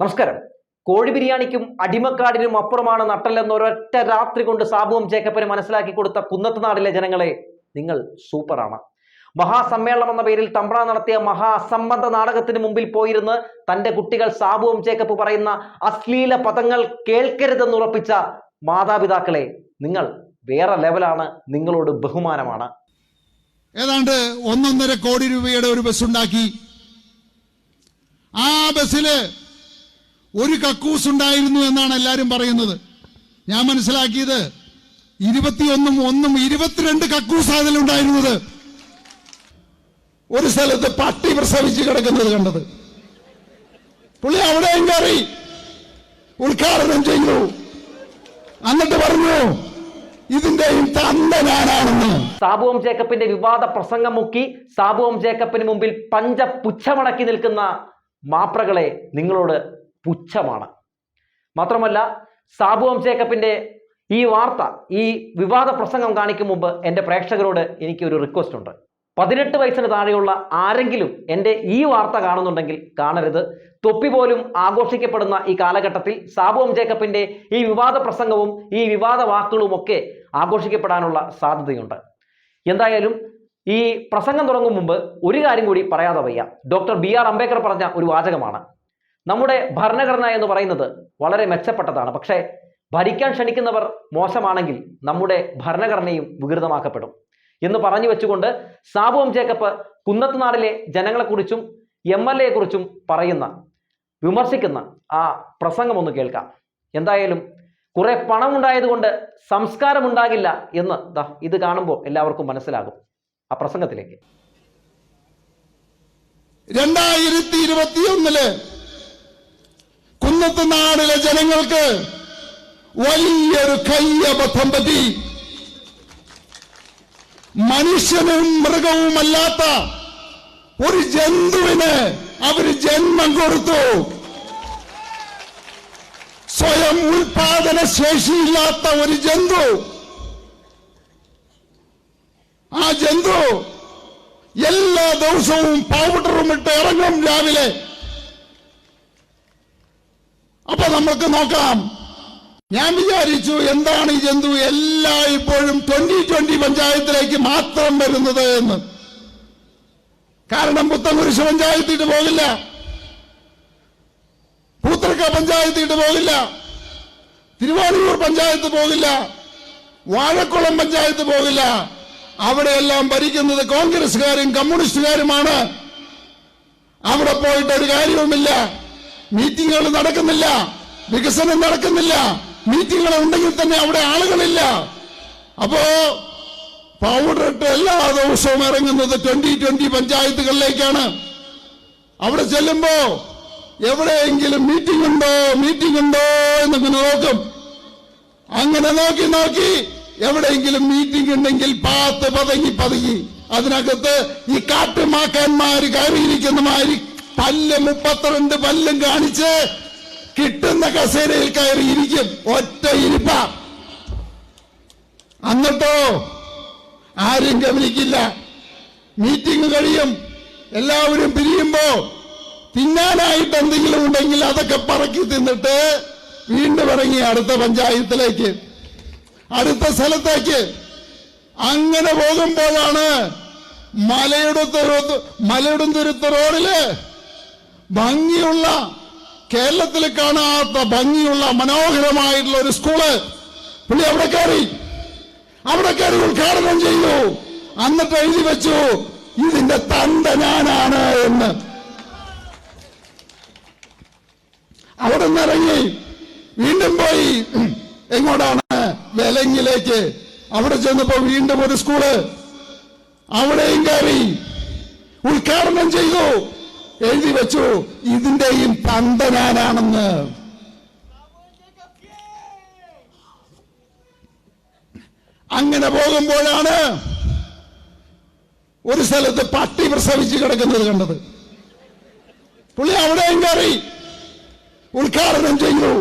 നമസ്കാരം. കോഴി ബിരിയാണിക്കും അടിമക്കാടിനും അപ്പുറമാണ് നട്ടല്ലെന്ന് ഒരൊറ്റ രാത്രി കൊണ്ട് സാബുവും ജേക്കബിന് മനസ്സിലാക്കി കൊടുത്ത കുന്നത്തുനാടിലെ ജനങ്ങളെ നിങ്ങൾ സൂപ്പറാണ്. മഹാസമ്മേളനം എന്ന പേരിൽ തമ്പ്ര നടത്തിയ മഹാ അസംബന്ധ നാടകത്തിന് മുമ്പിൽ പോയിരുന്ന് തന്റെ കുട്ടികൾ സാബുവും ചേക്കപ്പ് പറയുന്ന അശ്ലീല പദങ്ങൾ കേൾക്കരുതെന്ന് ഉറപ്പിച്ച മാതാപിതാക്കളെ നിങ്ങൾ വേറെ ലെവലാണ് നിങ്ങളോട് ബഹുമാനമാണ്. ഏതാണ്ട് ഒന്നൊന്നര കോടി രൂപയുടെ ഒരു ബസ് ഉണ്ടാക്കി. ആ ബസ്സിൽ ഒരു കക്കൂസ് ഉണ്ടായിരുന്നു എന്നാണ് എല്ലാവരും പറയുന്നത്. ഞാൻ മനസ്സിലാക്കിയത് ഇരുപത്തിയൊന്നും ഒന്നും ഇരുപത്തിരണ്ട് കക്കൂസ് അതിലുണ്ടായിരുന്നത് ഒരു സ്ഥലത്ത് പട്ടി പ്രസവിച്ച് കിടക്കുന്നത് കണ്ടത്. പുള്ളി അവിടെയും കയറി ഉദ്ഘാടനം ചെയ്തു. എന്നിട്ട് പറഞ്ഞു ഇതിന്റെയും തന്ത സാബുവം ജേക്കബിന്റെ വിവാദ പ്രസംഗം മുക്കി സാബുവം ജേക്കപ്പിന് മുമ്പിൽ പഞ്ചപുച്ഛമടക്കി നിൽക്കുന്ന മാപ്രകളെ നിങ്ങളോട് പുച്ഛമാണ്. മാത്രമല്ല സാബുവും ജേക്കബിന്റെ ഈ വാർത്ത ഈ വിവാദ പ്രസംഗം കാണിക്കും മുമ്പ് എന്റെ പ്രേക്ഷകരോട് എനിക്ക് ഒരു റിക്വസ്റ്റ് ഉണ്ട്. പതിനെട്ട് വയസ്സിന് താഴെയുള്ള ആരെങ്കിലും എന്റെ ഈ വാർത്ത കാണുന്നുണ്ടെങ്കിൽ കാണരുത്. തൊപ്പി പോലും ആഘോഷിക്കപ്പെടുന്ന ഈ കാലഘട്ടത്തിൽ സാബുവും ജേക്കബിന്റെ ഈ വിവാദ പ്രസംഗവും ഈ വിവാദ വാക്കുകളും ഒക്കെ ആഘോഷിക്കപ്പെടാനുള്ള സാധ്യതയുണ്ട്. എന്തായാലും ഈ പ്രസംഗം തുടങ്ങും മുമ്പ് ഒരു കാര്യം കൂടി പറയാതെ വയ്യ. ഡോക്ടർ ബി ആർ അംബേദ്കർ പറഞ്ഞ ഒരു വാചകമാണ്. നമ്മുടെ ഭരണഘടന എന്ന് പറയുന്നത് വളരെ മെച്ചപ്പെട്ടതാണ്. പക്ഷേ ഭരിക്കാൻ ക്ഷണിക്കുന്നവർ മോശമാണെങ്കിൽ നമ്മുടെ ഭരണഘടനയും വികൃതമാക്കപ്പെടും. എന്ന് പറഞ്ഞു വെച്ചുകൊണ്ട് സാബുവും ജേക്കബ് കുന്നത്തുനാടിലെ ജനങ്ങളെക്കുറിച്ചും എം എൽ എയെ കുറിച്ചും പറയുന്ന വിമർശിക്കുന്ന ആ പ്രസംഗം ഒന്ന് കേൾക്കാം. എന്തായാലും കുറെ പണം ഉണ്ടായതുകൊണ്ട് സംസ്കാരം ഉണ്ടാകില്ല എന്ന് ദാ ഇത് കാണുമ്പോൾ എല്ലാവർക്കും മനസ്സിലാകും ആ പ്രസംഗത്തിലേക്ക്. രണ്ടായിരത്തി ഇരുപത്തിയൊന്നിൽ കുന്നത്ത് നാടിലെ ജനങ്ങൾക്ക് വലിയൊരു കയ്യബദ്ധം പറ്റി. മനുഷ്യനും മൃഗവുമല്ലാത്ത ഒരു ജന്തുവിന് അവർ ജന്മം കൊടുത്തു. സ്വയം ഉൽപാദന ശേഷിയില്ലാത്ത ഒരു ജന്തു. ആ ജന്തു എല്ലാ ദിവസവും പൗഡറും ഇട്ട് ഇറങ്ങും രാവിലെ. അപ്പൊ നമുക്ക് നോക്കാം. ഞാൻ വിചാരിച്ചു എന്താണ് ഈ ജന്തു എല്ലാ ഇപ്പോഴും ട്വന്റി ട്വന്റി പഞ്ചായത്തിലേക്ക് മാത്രം വരുന്നത് എന്ന്. കാരണം പുത്തൻകുരിശ് പഞ്ചായത്തിട്ട് പോകില്ല. പൂത്തൃക്ക പഞ്ചായത്തിട്ട് പോകില്ല. തിരുവാണിയൂർ പഞ്ചായത്ത് പോകില്ല. വാഴക്കുളം പഞ്ചായത്ത് പോകില്ല. അവിടെയെല്ലാം ഭരിക്കുന്നത് കോൺഗ്രസുകാരും കമ്മ്യൂണിസ്റ്റുകാരുമാണ്. അവിടെ പോയിട്ട് ഒരു കാര്യവുമില്ല. മീറ്റിങ്ങുകൾ നടക്കുന്നില്ല. വികസനം നടക്കുന്നില്ല. മീറ്റിങ്ങൾ ഉണ്ടെങ്കിൽ തന്നെ അവിടെ ആളുകളില്ല. അപ്പോ പൗഡർ ഇട്ട് എല്ലാ ദിവസവും ഇറങ്ങുന്നത് ട്വന്റി ട്വന്റി പഞ്ചായത്തുകളിലേക്കാണ്. അവിടെ ചെല്ലുമ്പോ എവിടെയെങ്കിലും മീറ്റിംഗ് ഉണ്ടോ മീറ്റിംഗ് ഉണ്ടോ എന്നിങ്ങനെ നോക്കും. അങ്ങനെ നോക്കി നോക്കി എവിടെയെങ്കിലും മീറ്റിംഗ് ഉണ്ടെങ്കിൽ പാത്ത് പതങ്ങി പതങ്ങി അതിനകത്ത് ഈ കാട്ടുമാക്കാന്മാര് കയറിയിരിക്കുന്ന മാതിരി പല്ല് മുപ്പത്തിരണ്ട് പല്ലും കാണിച്ച് കിട്ടുന്ന കസേരയിൽ കയറി ഇരിക്കും. ഒറ്റ ഇരിപ്പ. അന്നിട്ടോ ആരും ഗമനിക്കില്ല. മീറ്റിംഗ് കഴിയും. എല്ലാവരും പിരിയുമ്പോ തിന്നാനായിട്ട് എന്തെങ്കിലും ഉണ്ടെങ്കിൽ അതൊക്കെ പറക്കി തിന്നിട്ട് വീണ്ടും ഇറങ്ങി അടുത്ത പഞ്ചായത്തിലേക്ക് അടുത്ത സ്ഥലത്തേക്ക്. അങ്ങനെ പോകുമ്പോഴാണ് മലയുടെ മലയുടെ തുരുത്ത റോഡിൽ ഭംഗിയുള്ള കേരളത്തിൽ കാണാത്ത ഭംഗിയുള്ള മനോഹരമായിട്ടുള്ള ഒരു സ്കൂൾ പുള്ളി അവിടെ കയറി. അവിടെ കയറി ഉദ്ഘാടനം ചെയ്തു. എന്നിട്ട് എഴുതി വെച്ചു ഇതിന്റെ തന്ത ഞാനാണ് എന്ന്. അവിടെ നിന്ന് ഇറങ്ങി. വീണ്ടും പോയി. എങ്ങോട്ടാണ്? വെലങ്ങിലേക്ക് അവിടെ ചെന്നപ്പോ വീണ്ടും ഒരു സ്കൂൾ അവിടെയും കയറി. ഉദ്ഘാടനം ചെയ്തു. എഴുതി വെച്ചു. ഇതിന്റെയും തന്ത ഞാനാണെന്ന്. അങ്ങനെ പോകുമ്പോഴാണ് ഒരു സ്ഥലത്ത് പട്ടി പ്രസവിച്ച് കിടക്കുന്നത് കണ്ടത്. പുള്ളി അവിടെയും കയറി ഉദ്ഘാടനം ചെയ്തു.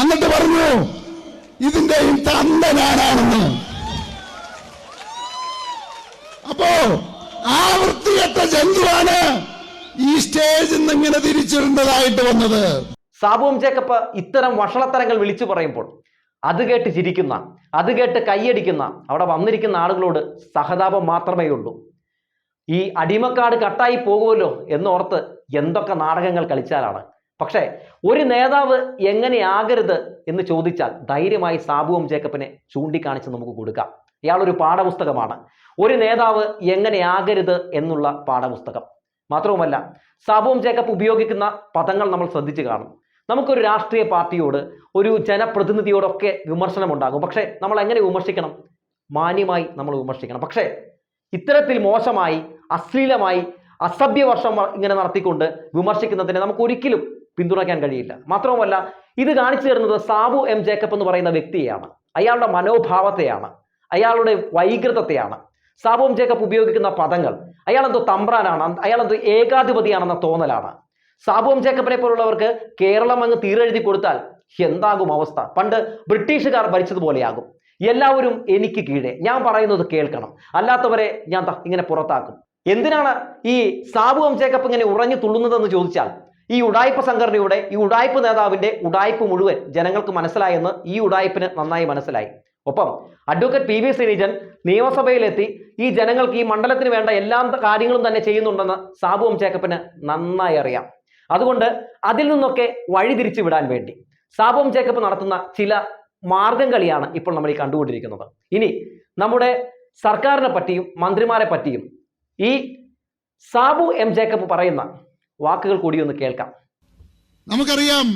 എന്നിട്ട് പറഞ്ഞു ഇതിന്റെയും തന്ത ഞാനാണെന്ന്. അപ്പോ ആ ജന്തുവാണ് ഈ സ്റ്റേജിൽ നിന്ന് ഇങ്ങനെ തിരിച്ചിടേണ്ടതായിട്ട് വന്നത്. സാബുവും ജേക്കബ് ഇത്തരം വഷളത്തരങ്ങൾ വിളിച്ചു പറയുമ്പോൾ അത് കേട്ട് ചിരിക്കുന്ന അത് കേട്ട് കൈയടിക്കുന്ന അവിടെ വന്നിരിക്കുന്ന ആളുകളോട് സഹതാപം മാത്രമേ ഉള്ളൂ. ഈ അടിമക്കാട് കട്ടായി പോകുമല്ലോ എന്നോർത്ത് എന്തൊക്കെ നാടകങ്ങൾ കളിച്ചാലാണ്. പക്ഷേ ഒരു നേതാവ് എങ്ങനെയാകരുത് എന്ന് ചോദിച്ചാൽ ധൈര്യമായി സാബുവും ജേക്കബിനെ ചൂണ്ടിക്കാണിച്ച് നമുക്ക് കൊടുക്കാം. ഇയാളൊരു പാഠപുസ്തകമാണ്. ഒരു നേതാവ് എങ്ങനെയാകരുത് എന്നുള്ള പാഠപുസ്തകം. മാത്രവുമല്ല സാബുവും ജേക്കബ് ഉപയോഗിക്കുന്ന പദങ്ങൾ നമ്മൾ ശ്രദ്ധിച്ചു കാണും. നമുക്കൊരു രാഷ്ട്രീയ പാർട്ടിയോട് ഒരു ജനപ്രതിനിധിയോടൊക്കെ വിമർശനമുണ്ടാകും. പക്ഷേ നമ്മൾ എങ്ങനെ വിമർശിക്കണം? മാന്യമായി നമ്മൾ വിമർശിക്കണം. പക്ഷേ ഇത്തരത്തിൽ മോശമായി അശ്ലീലമായി അസഭ്യവർഷം ഇങ്ങനെ നടത്തിക്കൊണ്ട് വിമർശിക്കുന്നതിനെ നമുക്ക് ഒരിക്കലും പിന്തുണയ്ക്കാൻ കഴിയില്ല. മാത്രവുമല്ല ഇത് കാണിച്ചു തരുന്നത് സാബു എം ജേക്കബ് എന്ന് പറയുന്ന വ്യക്തിയെയാണ്. അയാളുടെ മനോഭാവത്തെയാണ്. അയാളുടെ വൈകൃതത്തെയാണ്. സാബു ജേക്കബ് ഉപയോഗിക്കുന്ന പദങ്ങൾ. അയാളെന്തോ തമ്പ്രാനാണ് അയാളെന്തോ ഏകാധിപതിയാണെന്ന തോന്നലാണ്. സാബോം ജേക്കബിനെ പോലുള്ളവർക്ക് കേരളം അങ്ങ് തീരെഴുതി കൊടുത്താൽ എന്താകും അവസ്ഥ? പണ്ട് ബ്രിട്ടീഷുകാർ ഭരിച്ചതുപോലെയാകും. എല്ലാവരും എനിക്ക് കീഴെ. ഞാൻ പറയുന്നത് കേൾക്കണം. അല്ലാത്തവരെ ഞാൻ ഇങ്ങനെ പുറത്താക്കും. എന്തിനാണ് ഈ സാബു എം ജേക്കബ് ഇങ്ങനെ ഉറഞ്ഞു തുള്ളുന്നതെന്ന് ചോദിച്ചാൽ ഈ ഉടായ്പ സംഘടനയുടെ ഈ ഉടായ്പ നേതാവിന്റെ ഉടായ്പ മുഴുവൻ ജനങ്ങൾക്ക് മനസ്സിലായെന്ന് ഈ ഉടായ്പിന് നന്നായി മനസ്സിലായി. ഒപ്പം അഡ്വക്കേറ്റ് പി വി ശ്രീനിജൻ നിയമസഭയിലെത്തി ഈ ജനങ്ങൾക്ക് ഈ മണ്ഡലത്തിന് വേണ്ട എല്ലാ കാര്യങ്ങളും തന്നെ ചെയ്യുന്നുണ്ടെന്ന് സാബു എം നന്നായി അറിയാം. അതുകൊണ്ട് അതിൽ നിന്നൊക്കെ വഴിതിരിച്ചു വിടാൻ വേണ്ടി സാബു എം നടത്തുന്ന ചില മാർഗം കളിയാണ് ഇപ്പോൾ നമ്മൾ ഈ കണ്ടുകൊണ്ടിരിക്കുന്നത്. ഇനി നമ്മുടെ സർക്കാരിനെ പറ്റിയും മന്ത്രിമാരെ പറ്റിയും ഈ സാബു എം ജേക്കബ് പറയുന്ന വാക്കുകൾ കൂടി ഒന്ന് കേൾക്കാം. നമുക്കറിയാം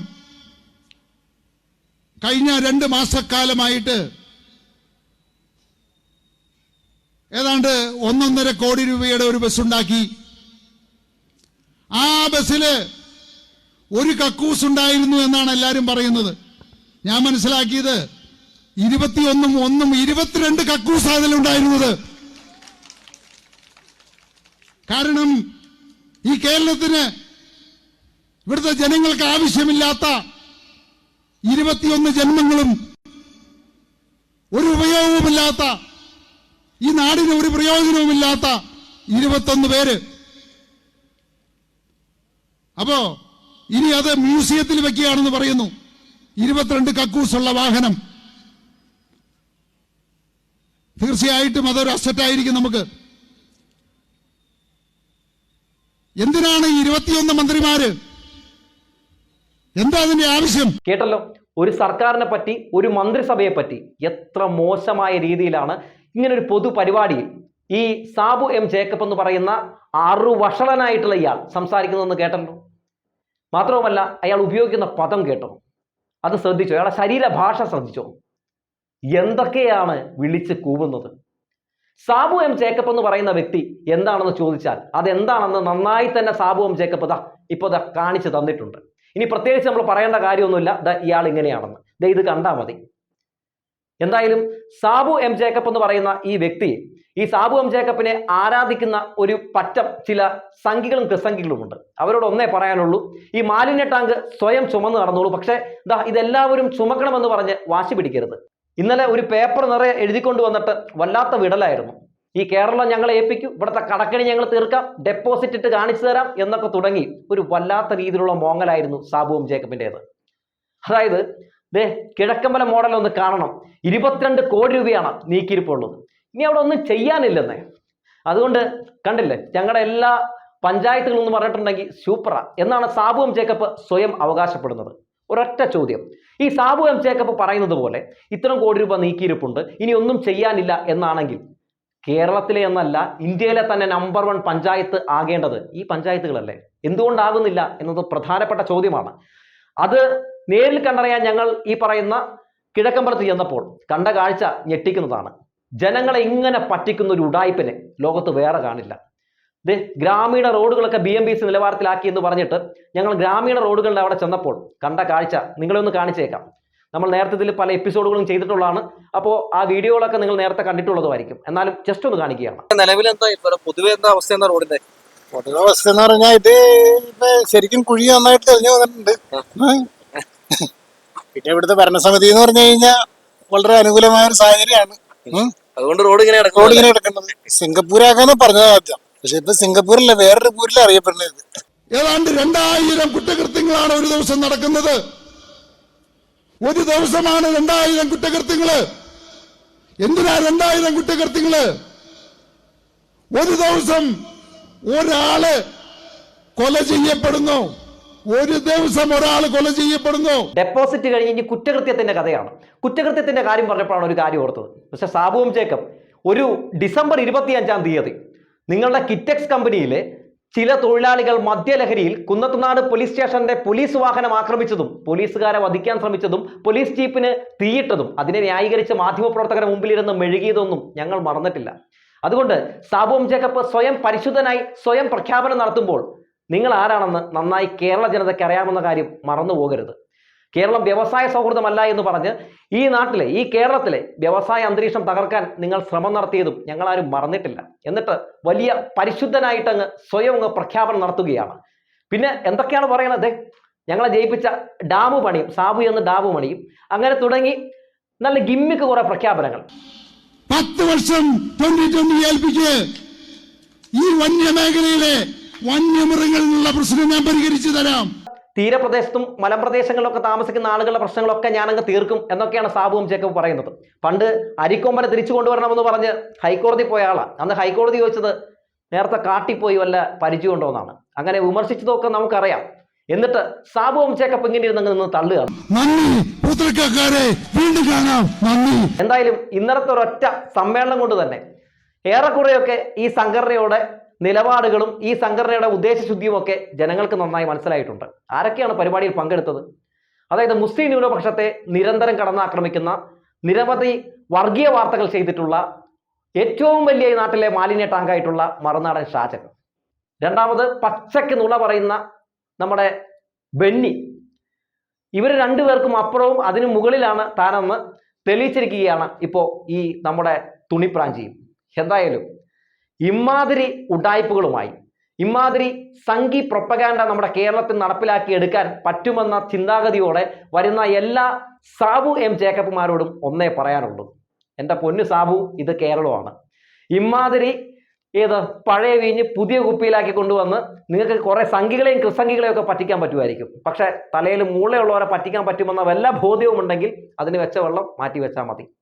കഴിഞ്ഞ രണ്ട് മാസക്കാലമായിട്ട് ഏതാണ്ട് ഒന്നൊന്നര കോടി രൂപയുടെ ഒരു ബസ് ഉണ്ടാക്കി. ആ ബസ്സിൽ ഒരു കക്കൂസ് ഉണ്ടായിരുന്നു എന്നാണ് എല്ലാവരും പറയുന്നത്. ഞാൻ മനസ്സിലാക്കിയത് ഇരുപത്തിയൊന്നും ഒന്നും ഇരുപത്തിരണ്ട് കക്കൂസ് അതിലുണ്ടായിരുന്നത് കാരണം ഈ കേരളത്തിന് ഇവിടുത്തെ ജനങ്ങൾക്ക് ആവശ്യമില്ലാത്ത ഇരുപത്തിയൊന്ന് ജന്മങ്ങളും ഒരു ഉപയോഗവുമില്ലാത്ത ഈ നാടിന് ഒരു പ്രയോജനവുമില്ലാത്ത ഇരുപത്തൊന്ന് പേര്. അപ്പോ ഇനി അത് മ്യൂസിയത്തിൽ വെക്കുകയാണെന്ന് പറയുന്നു. ഇരുപത്തിരണ്ട് കക്കൂസുള്ള വാഹനം. തീർച്ചയായിട്ടും അതൊരു അസറ്റായിരിക്കും നമുക്ക്. എന്തിനാണ് ഈ ഇരുപത്തിയൊന്ന് മന്ത്രിമാര് എന്താ അതിന്റെ ആവശ്യം? കേട്ടല്ലോ. ഒരു സർക്കാരിനെ പറ്റി ഒരു മന്ത്രിസഭയെ പറ്റി എത്ര മോശമായ രീതിയിലാണ് ഇങ്ങനെ ഒരു പൊതു പരിപാടിയിൽ ഈ സാബു എം ജേക്കബ് എന്ന് പറയുന്ന ആറു വഷളനായിട്ടുള്ള ഇയാൾ സംസാരിക്കുന്നതെന്ന് കേട്ടല്ലോ മാത്രവുമല്ല അയാൾ ഉപയോഗിക്കുന്ന പദം കേട്ടോ. അത് ശ്രദ്ധിച്ചോ? അയാളുടെ ശരീരഭാഷ ശ്രദ്ധിച്ചോ? എന്തൊക്കെയാണ് വിളിച്ച് കൂവുന്നത്? സാബു എം ജേക്കബ് എന്ന് പറയുന്ന വ്യക്തി എന്താണെന്ന് ചോദിച്ചാൽ അതെന്താണെന്ന് നന്നായി തന്നെ സാബു എം ജേക്കബ് ദാ ഇപ്പോൾ ദാ കാണിച്ചു തന്നിട്ടുണ്ട്. ഇനി പ്രത്യേകിച്ച് നമ്മൾ പറയേണ്ട കാര്യമൊന്നുമില്ല. ദാ ഇയാൾ ഇങ്ങനെയാണെന്ന്. ദ ഇത് കണ്ടാൽ മതി. എന്തായാലും സാബു എം ജേക്കബ് എന്ന് പറയുന്ന ഈ വ്യക്തി ഈ സാബു എം ജേക്കബിനെ ആരാധിക്കുന്ന ഒരു പറ്റം ചില സംഘികളും ക്രിസംഘികളുമുണ്ട് അവരോട് ഒന്നേ പറയാനുള്ളൂ ഈ മാലിന്യ ടാങ്ക് സ്വയം ചുമന്ന് നടന്നോളൂ പക്ഷേ ദാ ഇതെല്ലാവരും ചുമക്കണമെന്ന് പറഞ്ഞ് വാശി പിടിക്കരുത്. ഇന്നലെ ഒരു പേപ്പർ നിറയെ എഴുതിക്കൊണ്ട് വന്നിട്ട് വല്ലാത്ത വിടലായിരുന്നു. ഈ കേരളം ഞങ്ങളെ ഏൽപ്പിക്കും ഇവിടുത്തെ കടക്കണി ഞങ്ങൾ തീർക്കാം ഡെപ്പോസിറ്റ് ഇട്ട് കാണിച്ചു തരാം എന്നൊക്കെ തുടങ്ങി ഒരു വല്ലാത്ത രീതിയിലുള്ള മോങ്ങലായിരുന്നു സാബുവും ജേക്കബിന്റെത്. അതായത് ദേ കിഴക്കമ്പല മോഡൽ ഒന്ന് കാണണം. ഇരുപത്തിരണ്ട് കോടി രൂപയാണ് നീക്കിയിരിപ്പുള്ളത്. ഇനി അവിടെ ഒന്നും ചെയ്യാനില്ലെന്നേ. അതുകൊണ്ട് കണ്ടില്ലേ ഞങ്ങളുടെ എല്ലാ പഞ്ചായത്തുകളും എന്ന് പറഞ്ഞിട്ടുണ്ടെങ്കിൽ സൂപ്പറാ എന്നാണ് സാബു എം ജേക്കബ് സ്വയം അവകാശപ്പെടുന്നത്. ഒരൊറ്റ ചോദ്യം. ഈ സാബു എം ജേക്കബ് പറയുന്നത് പോലെ ഇത്തരം കോടി രൂപ നീക്കിയിരിപ്പുണ്ട്. ഇനി ഒന്നും ചെയ്യാനില്ല എന്നാണെങ്കിൽ കേരളത്തിലെ എന്നല്ല ഇന്ത്യയിലെ തന്നെ നമ്പർ വൺ പഞ്ചായത്ത് ആകേണ്ടത് ഈ പഞ്ചായത്തുകളല്ലേ? എന്തുകൊണ്ടാകുന്നില്ല എന്നത് പ്രധാനപ്പെട്ട ചോദ്യമാണ്. അത് നേരിൽ കണ്ടറിയാൻ ഞങ്ങൾ ഈ പറയുന്ന കിഴക്കമ്പലത്ത് ചെന്നപ്പോൾ കണ്ട കാഴ്ച ഞെട്ടിക്കുന്നതാണ്. ജനങ്ങളെ ഇങ്ങനെ പറ്റിക്കുന്ന ഒരു ഉടായ്പിനെ ലോകത്ത് വേറെ കാണില്ല. ഇത് ഗ്രാമീണ റോഡുകളൊക്കെ ബി എം ബി സി നിലവാരത്തിലാക്കി എന്ന് പറഞ്ഞിട്ട് ഞങ്ങൾ ഗ്രാമീണ റോഡുകളുടെ അവിടെ ചെന്നപ്പോൾ കണ്ട കാഴ്ച നിങ്ങളെ ഒന്ന് കാണിച്ചേക്കാം. നമ്മൾ നേരത്തെ ഇതിൽ പല എപ്പിസോഡുകളും ചെയ്തിട്ടുള്ളതാണ്. അപ്പോൾ ആ വീഡിയോകളൊക്കെ നിങ്ങൾ നേരത്തെ കണ്ടിട്ടുള്ളതുമായിരിക്കും. എന്നാലും ജസ്റ്റ് ഒന്ന് കാണിക്കുകയാണ്. ഇപ്പൊ പൊതുവെ എന്താ അവസ്ഥ എന്താ റോഡിന്റെ? പൊതുവെ അവസ്ഥ എന്ന് പറഞ്ഞാൽ ഇത് ഇപ്പൊ ശരിക്കും കുഴി നന്നായിട്ട് തെളിഞ്ഞു വന്നിട്ടുണ്ട്. പിന്നെ ഇവിടുത്തെ ഭരണസമിതി എന്ന് പറഞ്ഞു കഴിഞ്ഞാൽ വളരെ അനുകൂലമായ ഒരു സാഹചര്യമാണ്. അതുകൊണ്ട് റോഡ് ഇങ്ങനെ റോഡ് ഇങ്ങനെ ഇങ്ങനെ കിടക്കുന്നത് സിംഗപ്പൂരാക്കാന്ന് പറഞ്ഞത് ആദ്യം. പക്ഷെ ഇപ്പൊ സിംഗപ്പൂരില്ല വേറൊരു പൂരിൽ അറിയപ്പെടുന്നത്. ഏതാണ്ട് രണ്ടായിരം കുറ്റകൃത്യങ്ങളാണ് ഒരു ദിവസം നടക്കുന്നത്. ഒരു ദിവസമാണ് രണ്ടായിരം കുറ്റകൃത്യങ്ങൾ. എന്തിനാ രണ്ടായിരം കുറ്റകൃത്യങ്ങൾ? ഒരു ദിവസം ഒരാൾ കൊല ചെയ്യപ്പെടുന്നു. ഒരു ദിവസം ഒരാൾ കൊല ചെയ്യപ്പെടുന്നു. ഡെപ്പോസിറ്റ് കഴിഞ്ഞ് ഇനി കുറ്റകൃത്യത്തിന്റെ കഥയാണ്. കുറ്റകൃത്യത്തിന്റെ കാര്യം പറഞ്ഞപ്പോഴാണ് ഒരു കാര്യം ഓർത്തത്. പക്ഷെ സാബുവും ജേക്കബ് ഒരു ഡിസംബർ ഇരുപത്തിയഞ്ചാം തീയതി നിങ്ങളുടെ കിറ്റക്സ് കമ്പനിയിലെ ചില തൊഴിലാളികൾ മദ്യലഹരിയിൽ കുന്നത്തുനാട് പോലീസ് സ്റ്റേഷന്റെ പോലീസ് വാഹനം ആക്രമിച്ചതും പോലീസുകാരെ വധിക്കാൻ ശ്രമിച്ചതും പോലീസ് ജീപ്പിന് തീയിട്ടതും അതിനെ ന്യായീകരിച്ച് മാധ്യമപ്രവർത്തകരുടെ മുമ്പിലിരുന്ന് മെഴുകിയതൊന്നും ഞങ്ങൾ മറന്നിട്ടില്ല. അതുകൊണ്ട് സാബോം ജേക്കബ് സ്വയം പരിശുദ്ധനായി സ്വയം പ്രഖ്യാപനം നടത്തുമ്പോൾ നിങ്ങൾ ആരാണെന്ന് നന്നായി കേരള ജനതയ്ക്ക് അറിയാമെന്ന കാര്യം മറന്നു പോകരുത്. കേരളം വ്യവസായ സൗഹൃദമല്ല എന്ന് പറഞ്ഞ് ഈ നാട്ടിലെ ഈ കേരളത്തിലെ വ്യവസായ അന്തരീക്ഷം തകർക്കാൻ നിങ്ങൾ ശ്രമം നടത്തിയതും ഞങ്ങളാരും മറന്നിട്ടില്ല. എന്നിട്ട് വലിയ പരിശുദ്ധനായിട്ട് അങ്ങ് സ്വയം അങ്ങ് പ്രഖ്യാപനം നടത്തുകയാണ്. പിന്നെ എന്തൊക്കെയാണ് പറയണത്? ഞങ്ങളെ ജയിപ്പിച്ച ഡാമു പണിയും സാബു എന്ന് ഡാമു പണിയും അങ്ങനെ തുടങ്ങി നല്ല ഗിമ്മിക്ക് കുറെ പ്രഖ്യാപനങ്ങൾ. പത്ത് വർഷം ട്വന്റി ട്വന്റി ഏൽപ്പിക്ക് ഈ വന്യമേഖലയിലെ വന്യമൃഗങ്ങളിൽ നിന്നുള്ള പ്രശ്നം ഞാൻ പരിഹരിച്ചു തരാം. തീരപ്രദേശത്തും മലമ്പ്രദേശങ്ങളിലൊക്കെ താമസിക്കുന്ന ആളുകളുടെ പ്രശ്നങ്ങളൊക്കെ ഞാനങ്ങ് തീർക്കും എന്നൊക്കെയാണ് സാബുവും ജേക്കബ് പറയുന്നത്. പണ്ട് അരിക്കൊമ്പനെ തിരിച്ചു കൊണ്ടുവരണമെന്ന് പറഞ്ഞ് ഹൈക്കോടതി പോയ ആളാണ് അന്ന് ഹൈക്കോടതി ചോദിച്ചത് നേരത്തെ കാട്ടിപ്പോയി വല്ല പരിചയമുണ്ടോ? എന്നാണ്. അങ്ങനെ വിമർശിച്ചതൊക്കെ നമുക്കറിയാം. എന്നിട്ട് സാബുവും ചേക്കപ്പ് ഇങ്ങനെ ഇരുന്ന് നിന്ന് തള്ളുകയാണ് എന്തായാലും ഇന്നലത്തെ ഒരൊറ്റ സമ്മേളനം കൊണ്ട് തന്നെ ഏറെക്കുറെയൊക്കെ ഈ സംഘടനയുടെ നിലപാടുകളും ഈ സംഘടനയുടെ ഉദ്ദേശശുദ്ധിയും ഒക്കെ ജനങ്ങൾക്ക് നന്നായി മനസ്സിലായിട്ടുണ്ട്. ആരൊക്കെയാണ് പരിപാടിയിൽ പങ്കെടുത്തത്? അതായത് മുസ്ലിം ന്യൂനപക്ഷത്തെ നിരന്തരം കടന്നാക്രമിക്കുന്ന നിരവധി വർഗീയ വാർത്തകൾ ചെയ്തിട്ടുള്ള ഏറ്റവും വലിയ ഈ നാട്ടിലെ മാലിന്യ ടാങ്കായിട്ടുള്ള മറുനാടൻ ഷാജൻ. രണ്ടാമത് പച്ചയ്ക്ക് നുണ പറയുന്ന നമ്മുടെ ബെന്നി. ഇവർ രണ്ടുപേർക്കും അപ്പുറവും അതിനു മുകളിലാണ് താനെന്ന് തെളിയിച്ചിരിക്കുകയാണ് ഇപ്പോൾ ഈ നമ്മുടെ തുണിപ്രാഞ്ചിയും എന്തായാലും ഇമാതിരി ഉഡായ്പുകളുമായി ഇമാതിരി സംഘി പ്രൊപ്പഗാൻഡ നമ്മുടെ കേരളത്തിൽ നടപ്പിലാക്കി എടുക്കാൻ പറ്റുമെന്ന ചിന്താഗതിയോടെ വരുന്ന എല്ലാ സാബു എം ജേക്കബ്മാരോടും ഒന്നേ പറയാനുള്ളൂ. എന്റെ പൊന്നു സാബു ഇത് കേരളമാണ്. ഇമാതിരി ഏത്? പഴയ വീഞ്ഞ് പുതിയ കുപ്പിയിലാക്കി കൊണ്ടുവന്ന് നിങ്ങൾക്ക് കുറെ സംഖികളെയും കൃസംഖികളെയും ഒക്കെ പറ്റിക്കാൻ പറ്റുമായിരിക്കും. പക്ഷെ തലയിൽ മൂളയുള്ളവരെ പറ്റിക്കാൻ പറ്റുമെന്ന വല്ല ബോധ്യവും ഉണ്ടെങ്കിൽ അതിന് വെച്ച വെള്ളം മാറ്റി വെച്ചാൽ മതി.